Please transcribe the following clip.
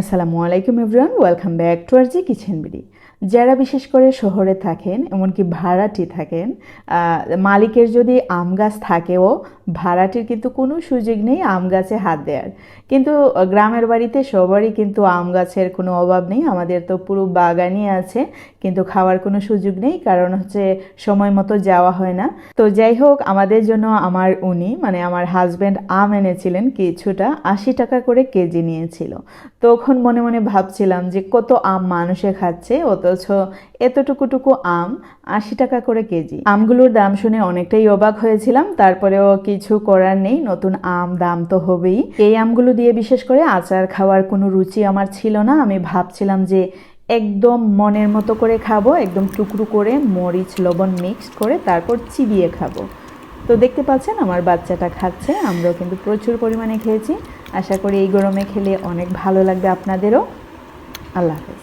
আসসালামু আলাইকুম everyone, welcome back to R G kitchen BD. যারা বিশেষ করে শহরে থাকেন, এমনকি ভাড়াটি থাকেন মালিকের যদি আম গাছ থাকেও ভাড়াটির কিন্তু কোনো সুযোগ নেই আম গাছে হাত দেওয়ার কিন্তু গ্রামের বাড়িতে সবারই কিন্তু আম গাছের কোনো অভাব নেই। আমাদের তো পুরো বাগানই আছে, কিন্তু খাওয়ার কোনো সুযোগ নেই, কারণ হচ্ছে সময় মতো যাওয়া হয় না। তো যাই হোক, আমাদের জন্য আমার উনি মানে আমার হাজব্যান্ড আম এনেছিলেন কিছুটা, আশি টাকা করে কেজি নিয়েছিল। তখন মনে মনে ভাবছিলাম যে কত আম মানুষে খাচ্ছে, অথচ এতটুকুটুকু আম আশি টাকা করে কেজি। আমগুলোর দাম শুনে অনেকটাই অবাক হয়েছিলাম, তারপরেও কিছু করার নেই, নতুন আম, দাম তো হবেই। এই আমগুলো দিয়ে বিশেষ করে আচার খাওয়ার কোনো রুচি আমার ছিল না। আমি ভাবছিলাম যে একদম মনের মতো করে খাব, একদম টুকরো করে মরিচ, লবণ মিক্সড করে তারপর চিবিয়ে খাব। তো দেখতে পাচ্ছেন আমার বাচ্চাটা খাচ্ছে, আমরাও কিন্তু প্রচুর পরিমাণে খেয়েছি। আশা করি এই গরমে খেলে অনেক ভালো লাগবে আপনাদেরও। আল্লাহ হাফেজ।